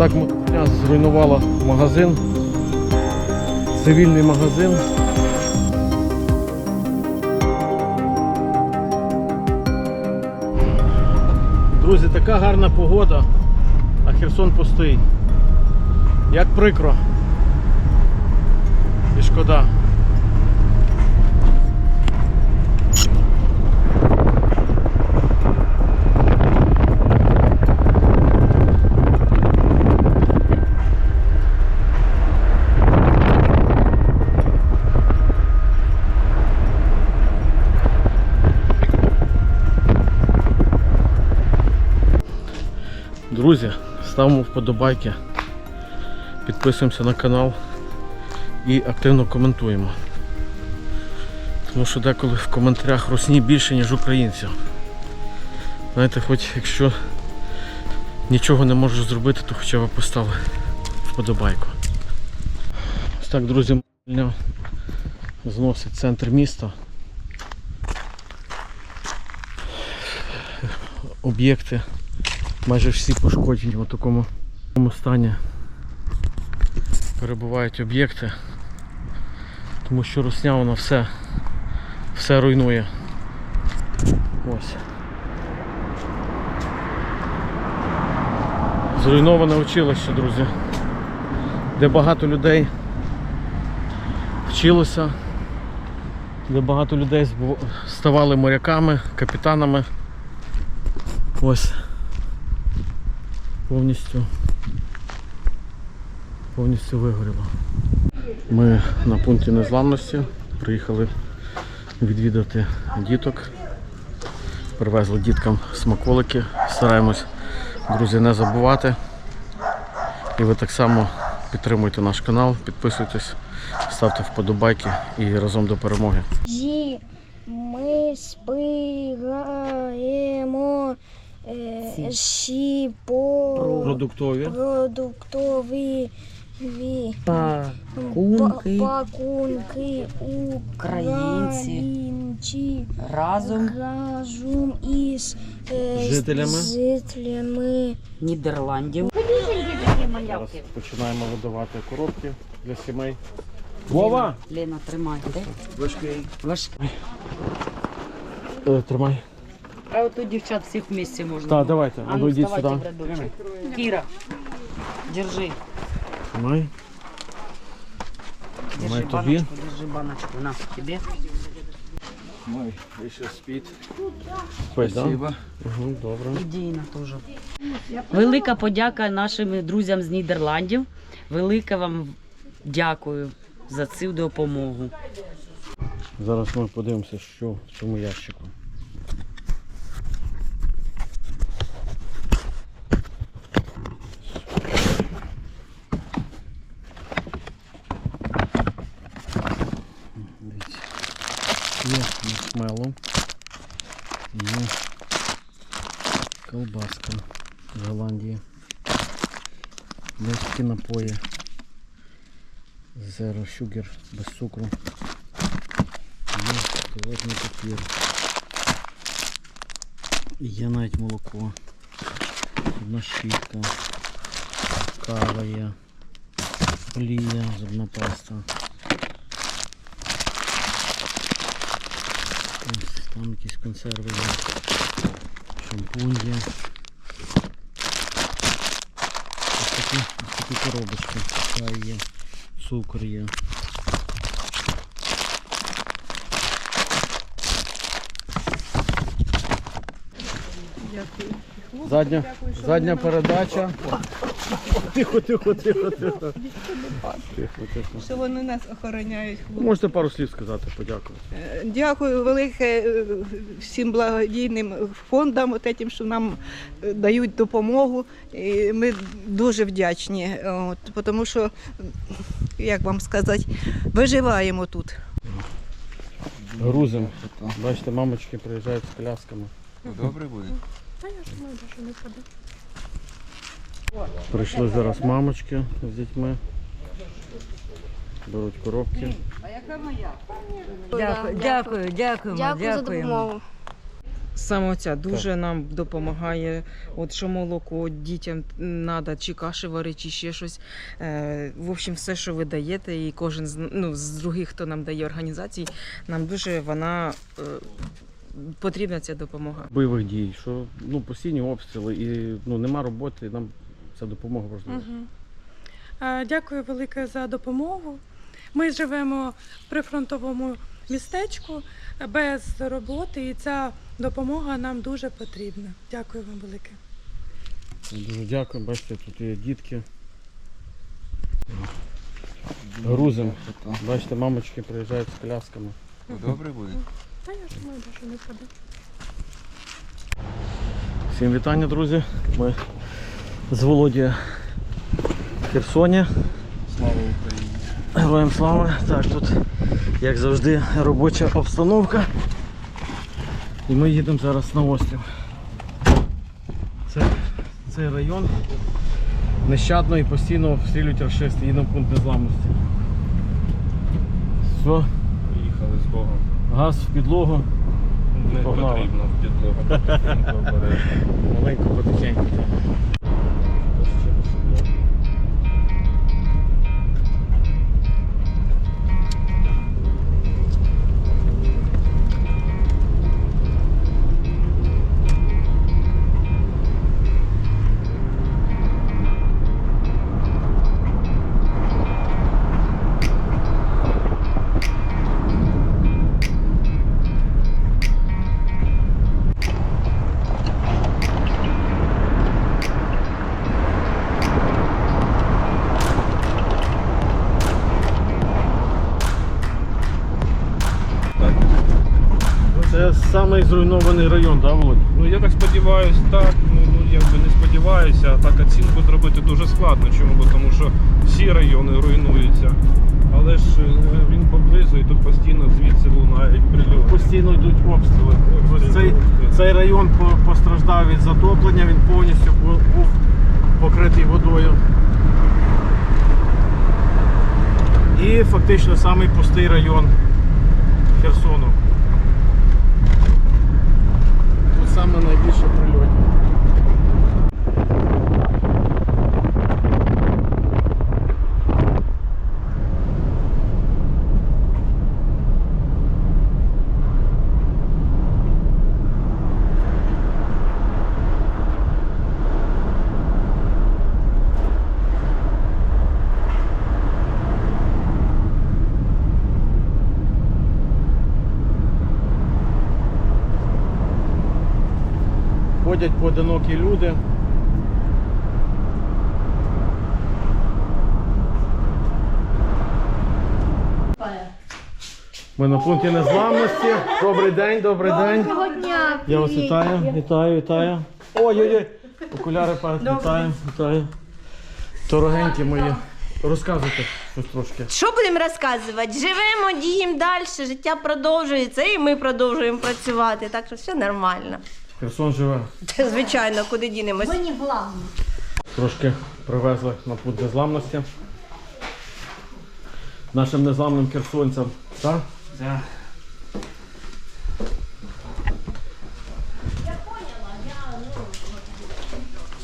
Так зруйнувала магазин, цивільний магазин. Друзі, така гарна погода, а Херсон пустий. Як прикро. І шкода. Друзі, ставимо вподобайки, підписуємося на канал і активно коментуємо. Тому що деколи в коментарях русні більше, ніж українців. Знаєте, хоч якщо нічого не можеш зробити, то хоча б постав вподобайку. Ось так, друзі, зносить центр міста. Об'єкти майже всі пошкоджені в такому, такому стані перебувають об'єкти, тому що русня вона все, все руйнує. Ось. Зруйноване училище, друзі, де багато людей вчилося, де багато людей ставали моряками, капітанами. Ось повністю повністю вигоріло. Ми на пункті незламності приїхали відвідати діток. Привезли діткам смаколики. Стараємось, друзі, не забувати. І ви так само підтримуйте наш канал, підписуйтесь, ставте вподобайки і разом до перемоги. Зі ми збираємо е, всі по Продуктові. продуктові ві- Пакунки пакунки українці разом разом із е, Жителями? жителями Нідерландів. Зараз починаємо видавати коробки для сімей. Вова! Лена, тримай. Де? Важкий. Важкий. Е, тримай. А от тут дівчат всіх в місці можна. Так, давайте, А ну, ну йдіть сюди. Кіра, держи. Тримай. Держи тобі. баночку, держи баночку. На, тебе. Мой еще спит. Спасибо. Угу, добре. І Діна теж. Велика подяка нашим друзям з Нідерландів. Велика вам дякую за цю допомогу. Зараз ми подивимося, що в цьому ящику. маршмеллоу. Є колбаска з Голландії. Є такі напої. Zero sugar, без цукру. Є туалетний папір. Є навіть молоко. Одна щітка. Кава є. Олія, зубна паста. Ось там якісь консерви є. Шампунь є. Ось такі, ось такі коробочки. Чай є. Цукор є. Задня, задня передача. Тихо, тихо, тихо, тихо. Тихо, тихо. що вони нас охороняють. хлопці. Можете пару слів сказати, подякую. Е, Дякую велике е, всім благодійним фондам, от этим, що нам е, дають допомогу. І ми дуже вдячні, от, тому що, як вам сказати, виживаємо тут. Грузим. Бачите, мамочки приїжджають з колясками. Добрый будет? Прийшли зараз мамочки з дітьми. Беруть коробки. Дякую, дякую, дякуємо, Дякую за дякуємо. допомогу. Саме ця дуже нам допомагає. От що молоко дітям треба, чи каші варити, чи ще щось. Е, в общем, все, що ви даєте, і кожен з ну, з других, хто нам дає організацій, нам дуже вона е, потрібна ця допомога. Бойових дій, що ну, постійні обстріли і ну, нема роботи, нам ця допомога важлива. Е, Дякую велике за допомогу. Ми живемо в прифронтовому містечку без роботи, і ця допомога нам дуже потрібна. Дякую вам велике. Дуже дякую, бачите, тут є дітки. Грузим. Бачите, мамочки приїжджають з колясками. Добре буде. Та я ж думаю, що не впаде. Всім вітання, друзі. Ми з Володія Херсоні. Слава Україні. Героям слава. Так, тут, як завжди, робоча обстановка. І ми їдемо зараз на острів. Це, цей район нещадно і постійно обстрілюють рашисти. Їдемо в пункт незламності. Все, Поїхали з Богом. газ в підлогу. Не Погнали. потрібно в підлогу. Маленько потихеньку. Це самий зруйнований район, так, Володь? Ну я так сподіваюся, так. Ну, ну якби не сподіваюся, а так оцінку зробити дуже складно. Чому? Бо тому що всі райони руйнуються. Але ж е, він поблизу і тут постійно звідси лунають прильоти. Постійно йдуть обстріли. Ось цей, цей район постраждав від затоплення, він повністю був, був покритий водою. І фактично самий пустий район Херсону. Тут саме найбільше Ходять поодинокі люди. Ми на пункті незламності. Добрий день, добрий день. дня. Я вас вітаю, вітаю, вітаю. Ой-ой-ой, окуляри падають, вітаю, вітаю. Дорогенькі мої. Розказуйте щось трошки. Що будемо розказувати? Живемо, діємо далі, життя продовжується і ми продовжуємо працювати. Так що все нормально. Херсон живе. Та, Звичайно, куди дінемось. Трошки привезли на пункт незламності. Нашим незламним херсонцям. Так? Так.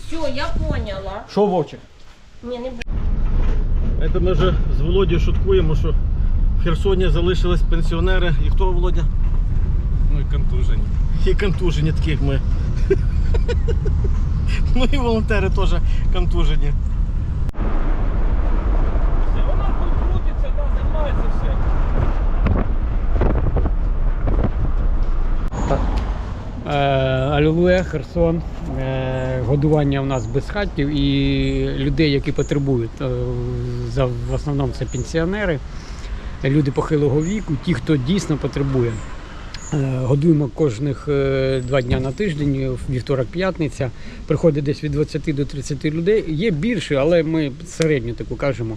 Все, я поняла. Що, Вовчик? Ні, не Це ми вже з Володією шуткуємо, що в Херсоні залишились пенсіонери. І хто Володя? Ну і контужені. І контужені такі, як ми. Ну і волонтери теж контужені. Вона тут крутиться, займається все. Е, Алілуя, Херсон. Е, Годування у нас безхатів і людей, які потребують. Е, В основному це пенсіонери, люди похилого віку, ті, хто дійсно потребує. Е, Годуємо кожних е, два дні на тиждень, вівторок-п'ятниця. Приходить десь від 20 до 30 людей. Є більше, але ми середню таку кажемо.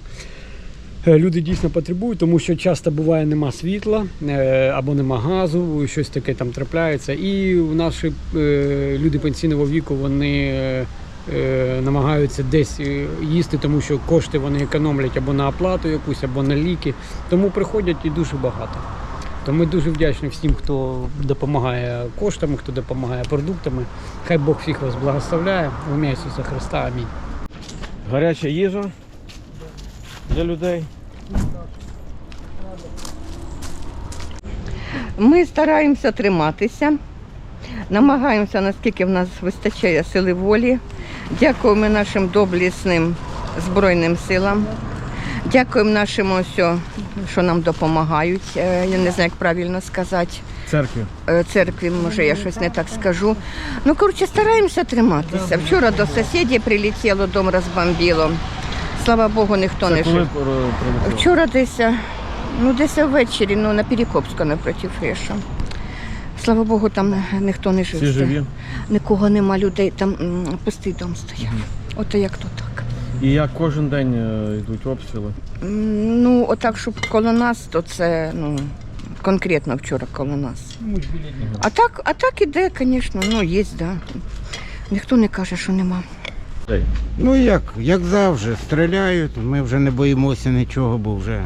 Е, Люди дійсно потребують, тому що часто буває нема світла е, або нема газу, щось таке там трапляється. І наші е, люди пенсійного віку вони е, е, намагаються десь е, їсти, тому що кошти вони економлять або на оплату якусь, або на ліки. Тому приходять і дуже багато. То ми дуже вдячні всім, хто допомагає коштами, хто допомагає продуктами. Хай Бог всіх вас благословляє. В ім'я Ісуса Христа. Амінь. Гаряча їжа для людей. Ми стараємося триматися, намагаємося, наскільки в нас вистачає сили волі. Дякуємо нашим доблісним Збройним силам. Дякуємо нашим ось, що нам допомагають. Е, Я не знаю, як правильно сказати. Церкві. Е, Церкві, може, я щось не так скажу. Ну, коротше, стараємося триматися. Вчора до сусідів прилетіло, дом розбомбило. Слава Богу, ніхто не жив. Вчора десь, е, ну десь ввечері, ну на Перекопська напроти Фреша. Слава Богу, там ніхто не жив. Всі живі. Нікого нема людей, там пустий дом стояв. Ото як так. І як кожен день е, йдуть обстріли. Ну, отак, щоб коло нас, то це ну, конкретно вчора коло нас. А так, а так іде, звісно, ну є, да. Ніхто не каже, що нема. Ну як, як завжди, стріляють, ми вже не боїмося нічого, бо вже,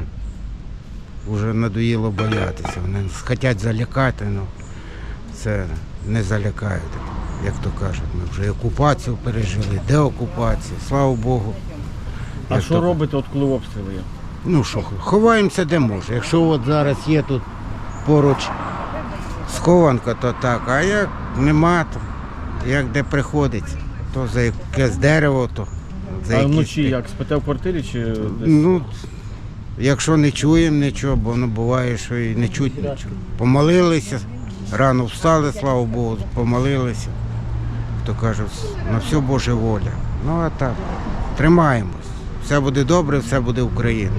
вже надоїло боятися. Вони нас хочуть залякати, ну це не залякають, як то кажуть. Ми вже і окупацію пережили, деокупацію, слава Богу. А Як що то- робите, от коли обстріли є? Ну що, ховаємося де може. Якщо от зараз є тут поруч схованка, то так, а як нема, то як де приходиться, то за якесь дерево, то за А якісь вночі ти- як? Спите в квартирі чи десь? Ну, якщо не чуємо нічого, бо воно буває, що і не чуть нічого. Помолилися, рано встали, слава Богу, помолилися. То кажуть, на все Божа воля. Ну а так, тримаємось. Все буде добре, все буде Україна.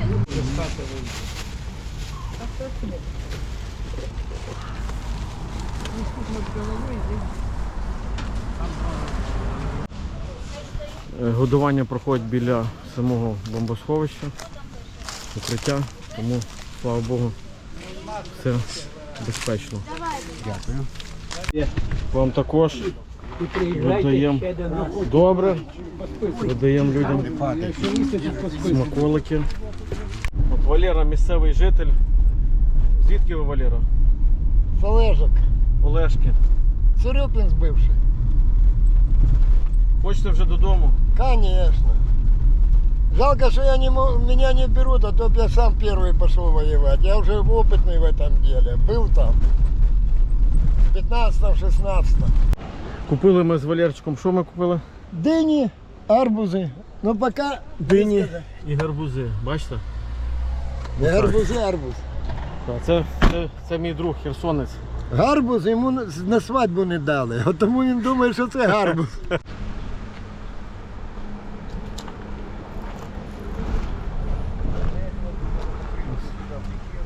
Е, Годування проходить біля самого бомбосховища, укриття, тому, слава Богу, все безпечно. Дякую. Вам також видаємо добре, видаємо людям смаколики. От Валера місцевий житель. Звідки ви, Валера? Залежок. Олешки. Цирюпин бывший. Хочете вже додому? Конечно. Жалко, что я не, мо- меня не берут, а то б я сам первый пошел воевать. Я уже опытный в этом деле. Был там. В 15-16. Купили ми з Валерчиком. Що ми купили? Дыни, арбузы. Но пока... Дині і гарбузи. Бачите? Не гарбузи, арбуз. Так, це, це, це мій друг херсонець. Гарбуз йому на- на свадьбу не дали. От тому він думає, що це гарбуз.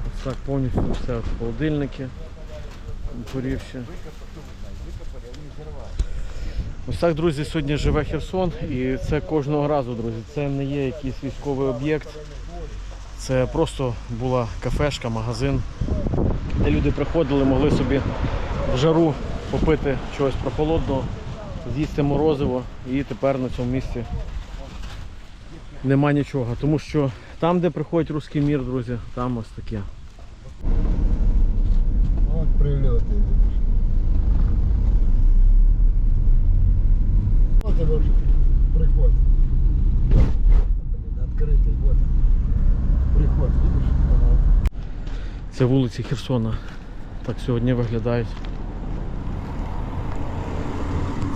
Ось так повністю все холодильники горівші. Ось так, друзі, сьогодні живе Херсон і це кожного разу, друзі. Це не є якийсь військовий об'єкт. Це просто була кафешка, магазин, де люди приходили, могли собі в жару попити чогось прохолодного, з'їсти морозиво і тепер на цьому місці нема нічого. Тому що там, де приходить русський мір, друзі, там ось таке. От прильоти. Це вулиці Херсона. Так сьогодні виглядають.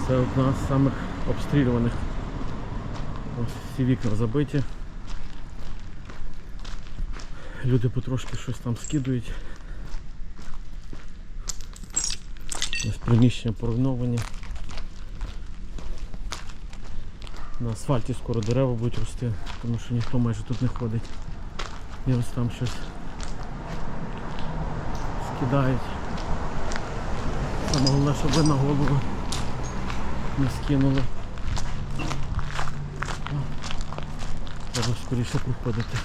Це одна з самих обстрілюваних. Ось всі вікна забиті. Люди потрошки щось там скидують. Ось приміщення поруйновані. На асфальті скоро дерева будуть рости, тому що ніхто майже тут не ходить. І ось там щось скидають. Саме головне, щоб ви на голову не скинули. Треба скоріше приходити.